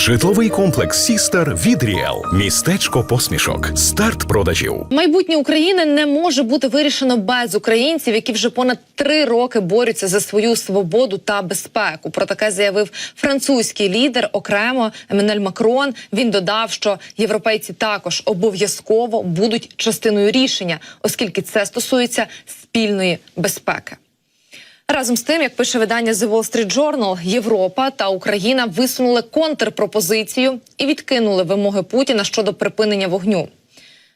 Житловий комплекс Сістер від Ріел. Містечко посмішок. Старт продажів. Майбутнє України не може бути вирішено без українців, які вже понад три роки борються за свою свободу та безпеку. Про таке заявив французький лідер окремо Еммануель Макрон. Він додав, що європейці також обов'язково будуть частиною рішення, оскільки це стосується спільної безпеки. Разом з тим, як пише видання The Wall Street Journal, Європа та Україна висунули контрпропозицію і відкинули вимоги Путіна щодо припинення вогню.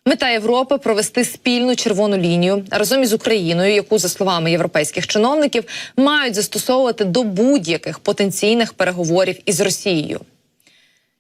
Мета Європи провести спільну червону лінію разом із Україною, яку, за словами європейських чиновників, мають застосовувати до будь-яких потенційних переговорів із Росією.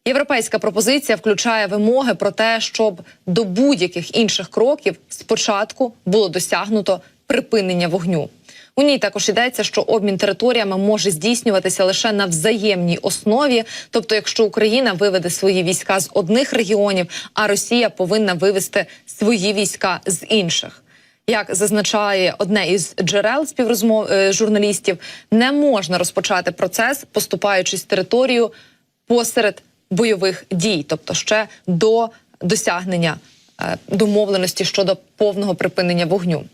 Європейська пропозиція включає вимоги про те, щоб до будь-яких інших кроків спочатку було досягнуто припинення вогню. У ній також йдеться, що обмін територіями може здійснюватися лише на взаємній основі. Тобто, якщо Україна виведе свої війська з одних регіонів, а Росія повинна вивести свої війська з інших. Як зазначає одне із джерел співрозмов е, журналістів, не можна розпочати процес, поступаючись територію посеред бойових дій, тобто ще до досягнення е, домовленості щодо повного припинення вогню.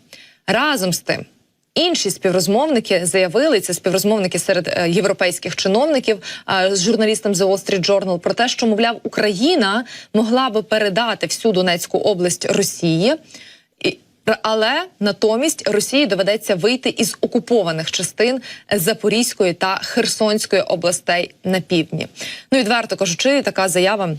Разом з тим. Інші співрозмовники заявили це співрозмовники серед е, європейських чиновників з журналістом The Wall Street Journal про те, що мовляв Україна могла би передати всю Донецьку область Росії. Але натомість Росії доведеться вийти із окупованих частин Запорізької та Херсонської областей на півдні. Ну відверто кажучи, така заява.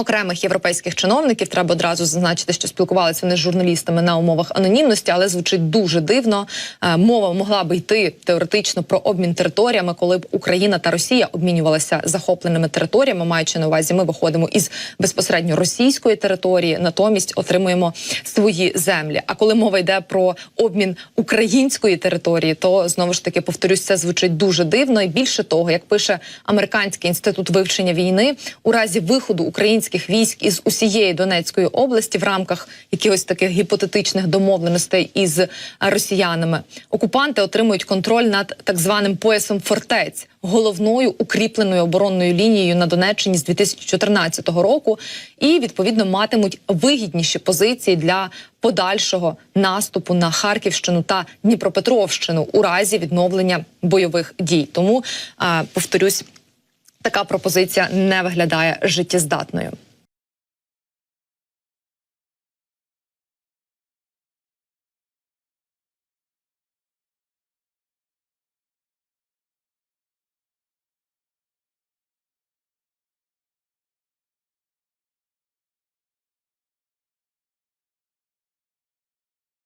Окремих європейських чиновників треба одразу зазначити, що спілкувалися вони з журналістами на умовах анонімності, але звучить дуже дивно. Е, Мова могла би йти теоретично про обмін територіями, коли б Україна та Росія обмінювалися захопленими територіями, маючи на увазі, ми виходимо із безпосередньо російської території, натомість отримуємо свої землі. А коли мова йде про обмін української території, то знову ж таки повторюсь, це звучить дуже дивно. І більше того, як пише американський інститут вивчення війни, у разі виходу українських військ із усієї Донецької області в рамках якихось таких гіпотетичних домовленостей із росіянами, окупанти отримують контроль над так званим поясом фортець, головною укріпленою оборонною лінією на Донеччині з 2014 року, і відповідно матимуть вигідніші позиції для подальшого наступу на Харківщину та Дніпропетровщину у разі відновлення бойових дій. Тому повторюсь. Така пропозиція не виглядає життєздатною.